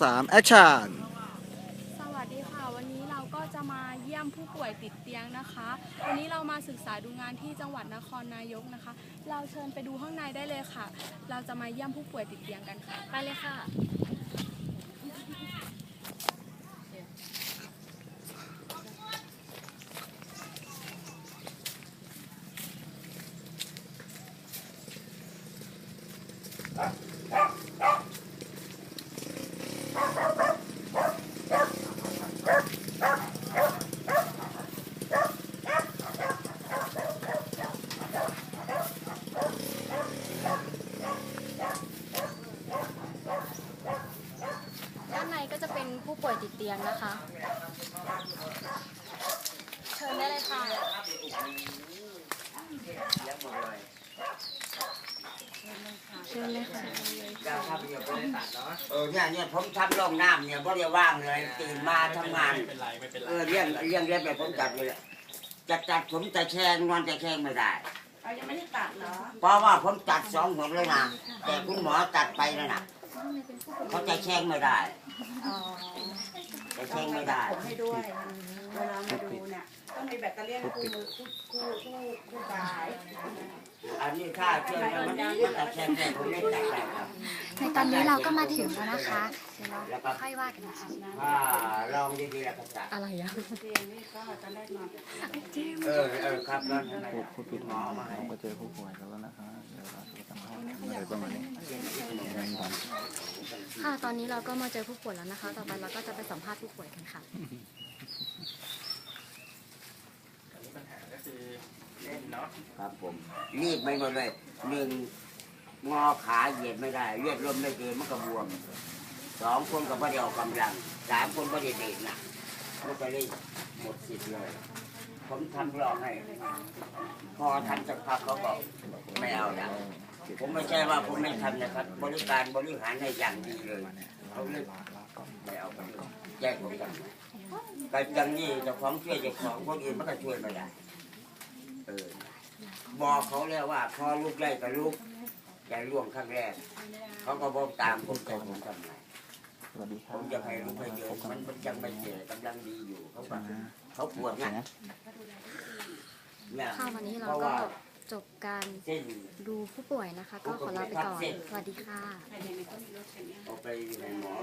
สามแอคชั่นสวัสดีค่ะ วันนี้เราก็จะมาเยี่ยมผู้ป่วยติดเตียงนะคะ วันนี้เรามาศึกษาดูงานที่จังหวัดนครนายกนะคะ เราเชิญไปดูข้างในได้เลยค่ะ เราจะมาเยี่ยมผู้ป่วยติดเตียงกันค่ะ ไปเลยค่ะด้านในก็จะเป็นผู้ป่วย ติดเตียงนะคะ เชิญได้เลยค่ะเชิญเลยค่ะเออเนี่ยเนี่ยผมทำร่องน้ำเนี่ยบ่ได้ว่างเลยตื่นมาทำงานเออเลี้ยงเลี้ยงเลี้ยงแบบผมจัดเลยจะจัดผมแต่แช่งนอนแต่แช่งไม่ได้เรายังไม่ได้ตัดเหรอเพราะว่าผมตัดสองหนเลยนะแต่คุณหมอตัดไปแล้วนะ เขาจะแช่งไม่ได้อจะแช่งไม่ได้ ผมให้ด้วยเวลามาดูเนี่ยต้องมีแบตเตอรี่คู่มือคู่คู่คู่คู่กาย อันนี้ถ้าเชื่อมมันมันจะแช่งได้ผมไม่ตัดได้ครับในตอนนี้เราก็มาถึงแล้วนะคะเดี๋ยวเราแล้วก็ค่อยว่ากันนะคะถ้าลองดีๆแล้วก็ตัดอะไรอะเตียงนี่ก็จะได้นอนเออเออครับแล้วผู้ผู้ปิดหมอมาให้ก็เจอผู้ป่วยกันแล้วนะคะเดี๋ยวเราจะสัมภาษณ์อะไรประมาณนี้ยังก่อนค่ะตอนนี้เราก็มาเจอผู้ป่วยแล้วนะคะ ต่อไปเราก็จะไปสัมภาษณ์ผู้ป่วยกันค่ะ ครับผมรีบไปหมดเลยหนึ่งงอขาเหยียดไม่ได้เลือดลมไม่เกินมันก็บวมสองคนก็ไม่ได้ออกำลังสามคนไม่ได้เด็กนะมันก็เลยหมดสิทธิ์เลย ผมทำรองให้ พอทำสักพักเขาก็ไม่เอาแล้วผมไม่ใช่ว่าผมไม่ทำนะครับ บริการบริหารให้อย่างดีเลยเขาเลยไม่เอาไปเลยแยกผมกันแต่อย่างนี้จ้าของช่วยจ้าของคนอื่นมันก็ช่วยไม่ได้เออ บอกเขาแล้วว่า พอลูกได้กับลูกอย่าล่วงครั้งแรก เขาก็บอกตามผมแต่ผมทำไงสวัสดีคผรับมจะให้ลูกให้เยอะมันมันยังไม่เจ็กำลังดีอยู่เขาบอกเขาปวดนะเนี่ยค่ะวันนี้เราเพราะก็ว่าจบการเส้นดูผู้ป่วยนะคะ ก็ขอลาไปก่อน สวัสดีค่ะเอาไปอยู่ในหมอ